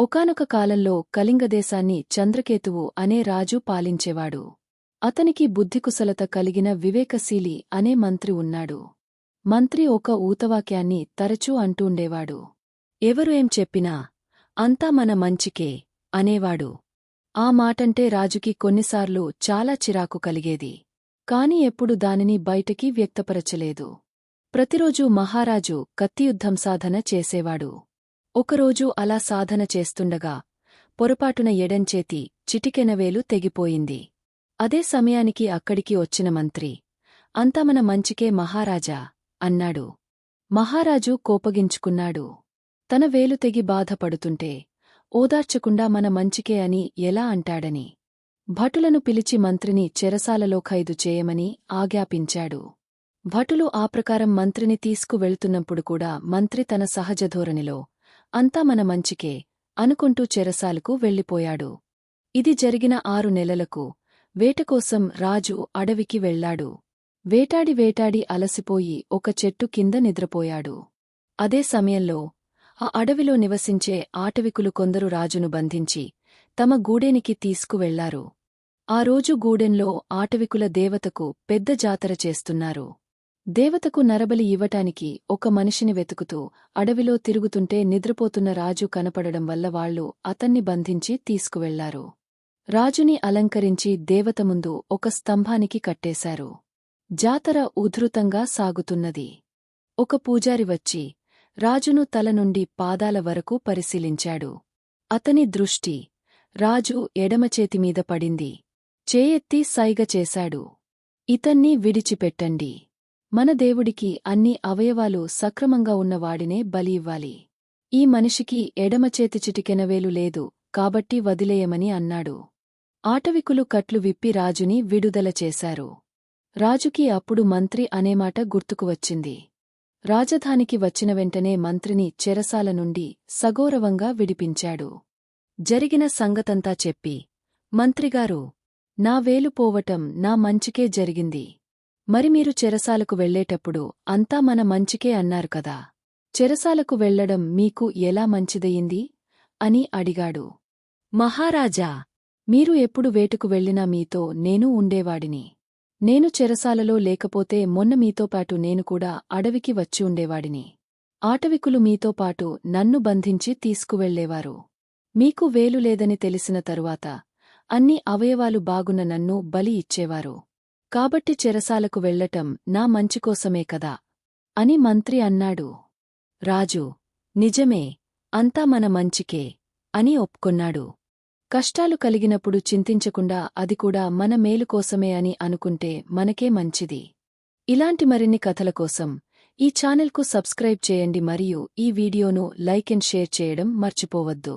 ఒకానొక కాలంలో కళింగదేశాన్ని చంద్రకేతువు అనే రాజు పాలించేవాడు. అతనికి బుద్ధికుశలత కలిగిన వివేకశీలి అనే మంత్రి ఉన్నాడు. మంత్రి ఒక ఊతవాక్యాన్ని తరచూ అంటూండేవాడు ఎవరు ఏం చెప్పినా అంతా మన మంచికే అనేవాడు. ఆ మాటంటే రాజుకి కొన్నిసార్లు చాలా చిరాకు కలిగేది. కాని ఎప్పుడు దానిని బయటకి వ్యక్తపరచలేదు. ప్రతిరోజూ మహారాజు కత్తియుద్ధం సాధన చేసేవాడు. ఒకరోజు అలా సాధన చేస్తుండగా పొరపాటున ఎడంచేతి చిటికెనవేలు తెగిపోయింది. అదే సమయానికి అక్కడికి వచ్చిన మంత్రి అంతా మన మంచికే మహారాజా అన్నాడు. మహారాజు కోపగించుకున్నాడు. తన వేలు తెగి బాధపడుతుంటే ఓదార్చకుండా మన మంచికే అని ఎలా అంటాడని? భటులను పిలిచి మంత్రిని చెరసాలలో ఖైదు చేయమని ఆజ్ఞాపించాడు. భటులు ఆ ప్రకారం మంత్రిని తీసుకువెళ్తున్నప్పుడు కూడా మంత్రి తన సహజధోరణిలో అంతా మన మంచికే అనుకుంటూ చెరసాలకు వెళ్ళిపోయాడు. ఇది జరిగిన ఆరు నెలలకు వేటకోసం రాజు అడవికి వెళ్ళాడు వేటాడి వేటాడి అలసిపోయి ఒక చెట్టు కింద నిద్రపోయాడు. అదే సమయంలో ఆ అడవిలో నివసించే ఆటవికులు కొందరు రాజును బంధించి తమ గూడెనికి తీసుకువెళ్ళారు. ఆ రోజు గూడెంలో ఆటవికుల దేవతకు పెద్ద జాతర చేస్తున్నారు. దేవతకు నరబలి ఇవ్వటానికి ఒక మనిషిని వెతుకుతూ అడవిలో తిరుగుతుంటే నిద్రపోతున్న రాజు కనపడడం వల్ల వాళ్ళు అతన్ని బంధించి తీసుకువెళ్ళారు. రాజుని అలంకరించి దేవత ముందు ఒక స్తంభానికి కట్టేశారు. జాతర ఉధృతంగా సాగుతున్నది. ఒక పూజారి వచ్చి రాజును తల నుండి పాదాల వరకు పరిశీలించాడు. అతని దృష్టి రాజు ఎడమచేతిమీద పడింది. చేయెత్తి సైగ చేశాడు. ఇతన్ని విడిచిపెట్టండి. మన దేవుడికి అన్ని అవయవాలు సక్రమంగా ఉన్నవాడినే బలి ఇవ్వాలి. ఈ మనిషికి ఎడమచేతి చిటికెనవేలు లేదు కాబట్టి వదిలేయమని అన్నాడు. ఆటవికులు కట్లు విప్పి రాజుని విడుదల చేశారు. రాజుకి అప్పుడు మంత్రి అనేమాట గుర్తుకు వచ్చింది. రాజధానికి వచ్చిన వెంటనే మంత్రిని చెరసాల నుండి సగౌరవంగా విడిపించాడు. జరిగిన సంగతంతా చెప్పి మంత్రిగారు నా వేలు పోవటం నా మంచికే జరిగింది. మరి మీరు చెరసాలకు వెళ్ళేటప్పుడు అంతా మన మంచికే అన్నారు కదా. చెరసాలకు వెళ్ళడం మీకు ఎలా మంచిదయింది? అని అడిగాడు. మహారాజా మీరు ఎప్పుడు వేటుకు వెళ్ళినా మీతో నేను ఉండేవాడిని. నేను చెరసాలలో లేకపోతే మొన్న మీతో పాటు నేను కూడా అడవికి వచ్చి ఉండేవాడిని. ఆటవికులు మీతో పాటు నన్ను బంధించి తీసుకువెళ్ళేవారు మీకు వేలు లేదని తెలిసిన తరువాత అన్ని అవయవాలు బాగున్న నన్ను బలి ఇచ్చేవారు. కాబట్టి చెరసాలకు వెళ్ళటం నా మంచికోసమే కదా? అని మంత్రి అన్నాడు. రాజు నిజమే అంతా మన మంచికే అని ఒప్పుకొన్నాడు. కష్టాలు కలిగినప్పుడు చింతించకుండా అది కూడా మన మేలు కోసమే అని అనుకుంటే మనకే మంచిది. ఇలాంటి మరిన్ని కథల కోసం ఈ ఛానల్కు సబ్స్క్రైబ్ చేయండి మరియు ఈ వీడియోను లైక్ అండ్ షేర్ చేయడం మర్చిపోవద్దు.